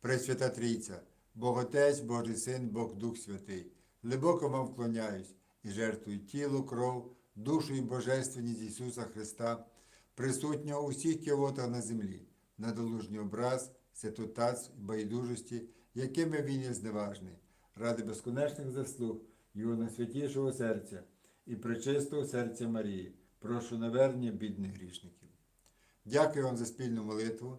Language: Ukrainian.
Пресвята Трійця, Бог Отець, Божий Син, Бог Дух Святий, глибоко вам вклоняюсь і жертвую тіло, кров, душу і божественність Ісуса Христа, присутнього у всіх кіотах на землі, надолужній образ, святотатств і байдужості, якими він є зневажний, ради безконечних заслуг Його найсвятішого серця і пречистого серця Марії, прошу навернення бідних грішників. Дякую вам за спільну молитву.